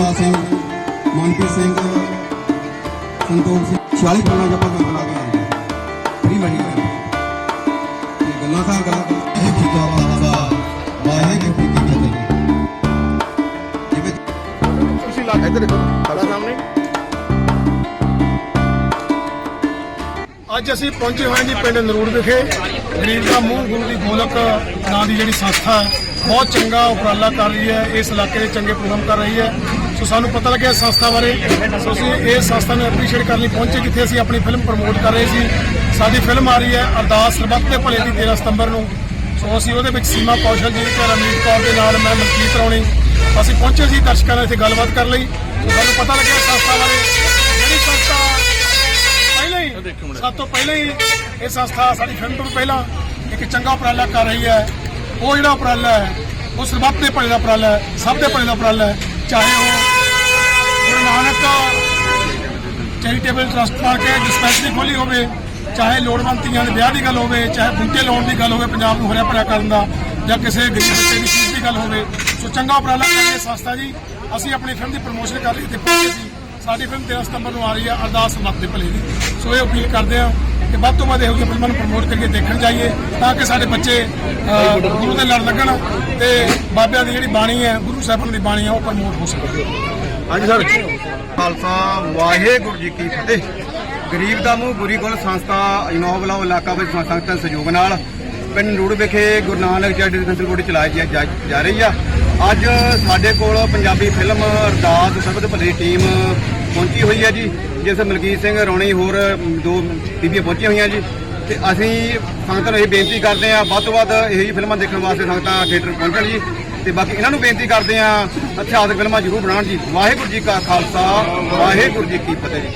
ਸੂਆ ਸਿੰਘ, ਮਨਪ੍ਰੀਤ ਸਿੰਘ, ਸੰਤੋਖ ਸਿੰਘ 46 ਪੁਰਾਣਾ ਜੱਪਾ ਕੰਮ ਲਾ ਕੇ ਫਰੀ ਬਣੀ ਤੇ ਗੱਲਾਂ ਸਾਰ ਗੱਲਾਂ ਇਹ ਕੀ ਦਾ ਬਾਬਾ ਵਾਹਿਗੁਰੂ ਜੀ ਕੀ ਫਤਿਹ ਜਿਵੇਂ ਤੁਸੀਂ ਲਾ ਇੱਧਰ ਦੇਖੋ ਸਾਹਮਣੇ। ਅੱਜ ਅਸੀਂ ਪਹੁੰਚੇ ਹੋਏ ਜੀ ਪਿੰਡ ਨਰੂੜ ਵਿਖੇ। ਗਰੀਬ ਦਾ ਮੂੰਹ, ਗੁਰੂ ਦੀ ਗੋਲਕ, ਨਾਂ ਦੀ ਜਿਹੜੀ ਸੰਸਥਾ ਹੈ, ਬਹੁਤ ਚੰਗਾ ਉਪਰਾਲਾ ਕਰ ਰਹੀ ਹੈ। ਇਸ ਇਲਾਕੇ ਦੇ ਚੰਗੇ ਪ੍ਰੋਗਰਾਮ ਕਰ ਰਹੀ ਹੈ। ਸੋ ਸਾਨੂੰ ਪਤਾ ਲੱਗਿਆ ਸੰਸਥਾ ਬਾਰੇ। ਸੋ ਅਸੀਂ ਇਸ ਸੰਸਥਾ ਨੂੰ ਐਪਰੀਸ਼ੀਏਟ ਕਰਨ ਲਈ ਪਹੁੰਚੇ ਜਿੱਥੇ ਅਸੀਂ ਆਪਣੀ ਫਿਲਮ ਪ੍ਰਮੋਟ ਕਰ ਰਹੇ ਸੀ। ਸਾਡੀ ਫਿਲਮ ਆ ਰਹੀ ਹੈ ਅਰਦਾਸ ਸਰਬੱਤ ਦੇ ਭਲੇ ਦੀ 13 ਸਤੰਬਰ ਨੂੰ। ਸੋ ਅਸੀਂ ਉਹਦੇ ਵਿੱਚ ਸੀਮਾ ਕੌਸ਼ਲ ਜੀ ਤੇ ਰਮਨੀਤ ਕੌਰ ਦੇ ਨਾਲ ਮੈਂ ਮਨਕੀਤ ਰੌਣੀ ਅਸੀਂ ਪਹੁੰਚੇ ਸੀ ਦਰਸ਼ਕਾਂ ਨਾਲ ਇੱਥੇ ਗੱਲਬਾਤ ਕਰਨ ਲਈ। ਸੋ ਸਾਨੂੰ ਪਤਾ ਲੱਗਿਆ ਸੰਸਥਾ ਬਾਰੇ। ਜਿਹੜੀ ਸੰਸਥਾ ਪਹਿਲਾਂ ਹੀ ਸਭ ਤੋਂ ਪਹਿਲਾਂ ਹੀ ਇਹ ਸੰਸਥਾ ਸਾਡੀ ਫਿਲਮ ਤੋਂ ਪਹਿਲਾਂ ਇੱਕ ਚੰਗਾ ਉਪਰਾਲਾ ਕਰ ਰਹੀ ਹੈ। ਉਹ ਜਿਹੜਾ ਉਪਰਾਲਾ ਹੈ ਉਹ ਸਰਬੱਤ ਦੇ ਭਲੇ ਦਾ ਉਪਰਾਲਾ ਹੈ ਸਭ ਦੇ ਭਲੇ ਦਾ ਉਪਰਾਲਾ ਹੈ। ਚਾਹੇ ਉਹ ਨਾਨਕ ਚੈਰੀਟੇਬਲ ਟਰਸਟ ਪਾ ਕੇ ਡਿਸਪੈਂਸਰੀ ਖੋਲੀ ਹੋਵੇ, ਚਾਹੇ ਲੋੜਵੰਦ ਧੀਆਂ ਦੇ ਵਿਆਹ ਦੀ ਗੱਲ ਹੋਵੇ, ਚਾਹੇ ਬੂਟੇ ਲਾਉਣ ਦੀ ਗੱਲ ਹੋਵੇ, ਪੰਜਾਬ ਨੂੰ ਹਰਿਆ ਭਰਿਆ ਕਰਨ ਦਾ, ਜਾਂ ਕਿਸੇ ਗਰੀਬ ਬੱਚੇ ਦੀ ਫੀਸ ਦੀ ਗੱਲ ਹੋਵੇ, ਸੋ ਚੰਗਾ ਉਪਰਾਲਾ ਕਰ ਸੰਸਥਾ ਜੀ। ਅਸੀਂ ਆਪਣੀ ਫਿਲਮ ਦੀ ਪ੍ਰਮੋਸ਼ਨ ਕਰ ਲਈ ਤੇ ਪਹੁੰਚੇ ਸੀ। ਸਾਡੀ ਫਿਲਮ 13 ਸਤੰਬਰ ਨੂੰ ਆ ਰਹੀ ਹੈ, ਅਰਦਾਸ ਮਤ ਦੇ ਭਲੇ ਦੀ। ਸੋ ਇਹ ਅਪੀਲ ਕਰਦੇ ਹਾਂ ਕਿ ਵੱਧ ਤੋਂ ਵੱਧ ਇਹੋ ਜਿਹੀਆਂ ਫਿਲਮਾਂ ਨੂੰ ਪ੍ਰਮੋਟ ਕਰੀਏ, ਦੇਖਣ ਜਾਈਏ, ਤਾਂ ਕਿ ਸਾਡੇ ਬੱਚੇ ਗੁਰੂ ਦੇ ਲੜ ਲੱਗਣ ਤੇ ਬਾਬਿਆਂ ਦੀ ਜਿਹੜੀ ਬਾਣੀ ਹੈ, ਗੁਰੂ ਸਾਹਿਬਾਨ ਦੀ ਬਾਣੀ ਹੈ, ਉਹ ਪ੍ਰਮੋਟ ਹੋ ਸਕੇ। ਹਾਂਜੀ ਸਰ। ਖਾਲਸਾ, ਵਾਹਿਗੁਰੂ ਜੀ ਕੀ ਫਤਿਹ। ਗਰੀਬ ਦਾ ਮੂੰਹ, ਬੁਰੀ ਗੁਲ ਸੰਸਥਾ ਇਨੋਵਲਾ ਇਲਾਕਾ ਵਿੱਚ ਸੰਸਥਾ ਸਹਿਯੋਗ ਨਾਲ ਪਿੰਡ ਨੂੜ ਵਿਖੇ ਗੁਰੂ ਨਾਨਕ ਚੈਰਿਟੇਬਲ ਸੈਂਟਰ ਚਲਾਈ ਜਾ- ਰਹੀ ਆ। ਅੱਜ ਸਾਡੇ ਕੋਲ ਪੰਜਾਬੀ ਫਿਲਮ ਅਰਦਾਸ ਸਰਬਤ ਭਲੀ ਟੀਮ ਪਹੁੰਚੀ ਹੋਈ ਹੈ ਜੀ, ਜਿਸ ਮਲਕੀਤ ਸਿੰਘ, ਰੌਣੀ ਹੋਰ ਦੋ ਬੀਬੀਆਂ ਪਹੁੰਚੀਆਂ ਹੋਈਆਂ ਜੀ। ਤੇ ਅਸੀਂ ਸੰਗਤਾਂ ਨੂੰ ਇਹ ਬੇਨਤੀ ਕਰਦੇ ਹਾਂ ਵੱਧ ਤੋਂ ਵੱਧ ਇਹੀ ਫਿਲਮਾਂ ਦੇਖਣ ਵਾਸਤੇ ਸੰਗਤਾਂ ਥੀਏਟਰ ਪਹੁੰਚਣ ਜੀ। ਤੇ ਬਾਕੀ ਇਹਨਾਂ ਨੂੰ ਬੇਨਤੀ ਕਰਦੇ ਹਾਂ ਇਤਿਹਾਸਕ ਫਿਲਮਾਂ ਜ਼ਰੂਰ ਬਣਾਉਣ ਜੀ। ਵਾਹਿਗੁਰੂ ਜੀ ਕਾ ਖਾਲਸਾ, ਵਾਹਿਗੁਰੂ ਜੀ ਕੀ ਫਤਿਹ।